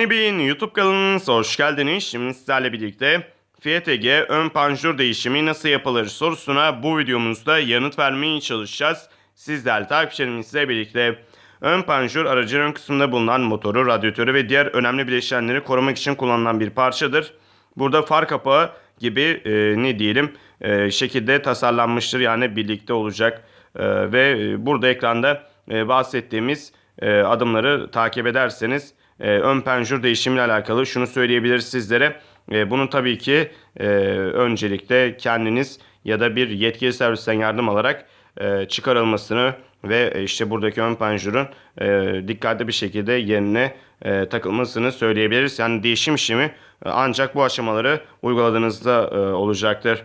Bin YouTube kanalınıza hoş geldiniz. Şimdi sizlerle birlikte Ege ön panjur değişimi nasıl yapılır sorusuna bu videomuzda yanıt vermeye çalışacağız. Sizler takipçilerimizle birlikte ön panjur aracın ön kısmında bulunan motoru, radyatörü ve diğer önemli bileşenleri korumak için kullanılan bir parçadır. Burada far kapağı gibi e, ne diyelim e, şekilde tasarlanmıştır yani birlikte olacak E, ve e, burada ekranda e, bahsettiğimiz e, adımları takip ederseniz e, ön panjur değişimiyle alakalı şunu söyleyebiliriz sizlere. E, bunun tabii ki e, öncelikle kendiniz ya da bir yetkili servisten yardım alarak e, çıkarılmasını ve e, işte buradaki ön panjurun e, dikkatli bir şekilde yerine e, takılmasını söyleyebiliriz. Yani değişim işlemi e, ancak bu aşamaları uyguladığınızda e, olacaktır.